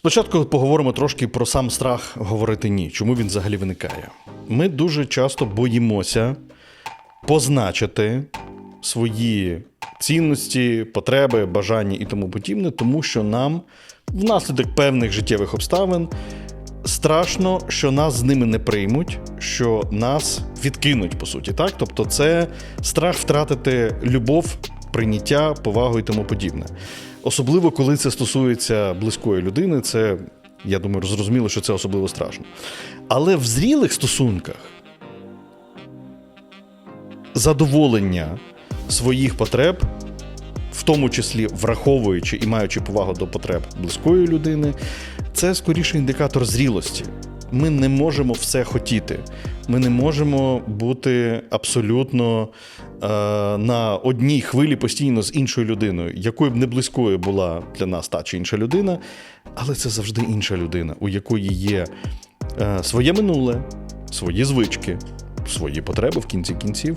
Спочатку поговоримо трошки про сам страх говорити ні. Чому він взагалі виникає? Ми дуже часто боїмося позначити свої цінності, потреби, бажання і тому подібне, тому що нам внаслідок певних життєвих обставин страшно, що нас з ними не приймуть, що нас відкинуть, по суті. Так? Тобто, це страх втратити любов, прийняття, повагу і тому подібне. Особливо, коли це стосується близької людини, це, я думаю, зрозуміло, що це особливо страшно. Але в зрілих стосунках задоволення своїх потреб, в тому числі враховуючи і маючи повагу до потреб близької людини, це скоріше індикатор зрілості. Ми не можемо все хотіти. Ми не можемо бути абсолютно е, на одній хвилі постійно з іншою людиною, якою б не близькою була для нас та чи інша людина, але це завжди інша людина, у якої є е, своє минуле, свої звички, свої потреби в кінці кінців,